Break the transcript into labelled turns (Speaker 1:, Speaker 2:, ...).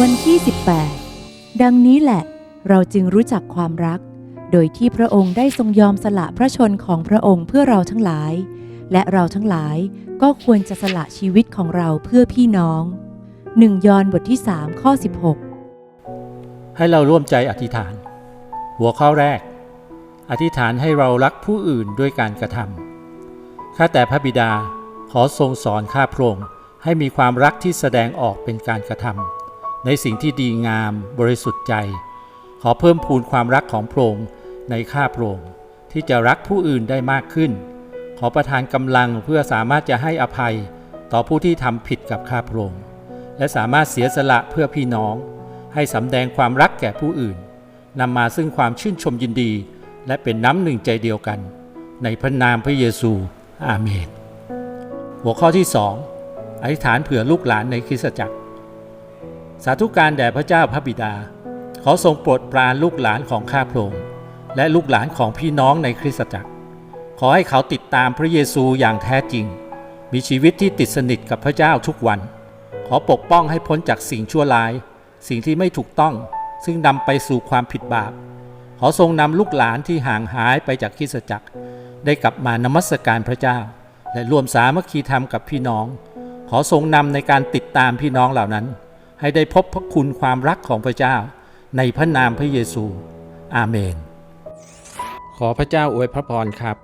Speaker 1: วันที่ 18 ดังนี้แหละ เราจึงรู้จักความรัก โดยที่พระองค์ได้ทรงยอมสละพระชนของพระองค์เพื่อเราทั้งหลาย และเราทั้งหลายก็ควรจะสละชีวิตของเราเพื่อพี่น้องหนึ่งยอห์นบทที่3ข้อ 16
Speaker 2: ให้เราร่วมใจอธิษฐาน หัวข้อแรก อธิษฐานให้เรารักผู้อื่นด้วยการกระทำข้าแต่พระบิดาขอทรงสอนข้าพระองค์ให้มีความรักที่แสดงออกเป็นการกระทำ ในสิ่งที่ดีงามบริสุทธิ์ใจ ขอเพิ่มพูนความรักของพระองค์ในข้าพระองค์ที่จะรักผู้อื่นได้มากขึ้น ขอประทานกำลังเพื่อสามารถจะให้อภัยต่อผู้ที่ทำผิดกับข้าพระองค์และสามารถเสียสละเพื่อพี่น้อง ให้สำแดงความรักแก่ผู้อื่นนำมาซึ่งความชื่นชมยินดี และเป็นน้ำหนึ่งใจเดียวกัน ในพระนามพระเยซู อาเมน หัวข้อที่สองอธิษฐานเผื่อลูกหลานในคริสตจักร สาธุการแด่พระเจ้าพระบิดา ขอทรงโปรดปรานลูกหลานของข้าพระองค์และลูกหลานของพี่น้องในคริสตจักร ขอให้เขาติดตามพระเยซูอย่างแท้จริง มีชีวิตที่ติดสนิทกับพระเจ้าทุกวัน ขอปกป้องให้พ้นจากสิ่งชั่วร้าย สิ่งที่ไม่ถูกต้อง ซึ่งนำไปสู่ความผิดบาป ขอทรงนำลูกหลานที่ห่างหายไปจากคริสตจักร ได้กลับมานมัสการพระเจ้า และร่วมสามัคคีธรรมกับพี่น้อง ขอทรงนำในการติดตามพี่น้องเหล่านั้น ให้ได้พบพระคุณความรักของพระเจ้า ในพระนามพระเยซู อาเมน ขอพระเจ้าอวยพระพรครับ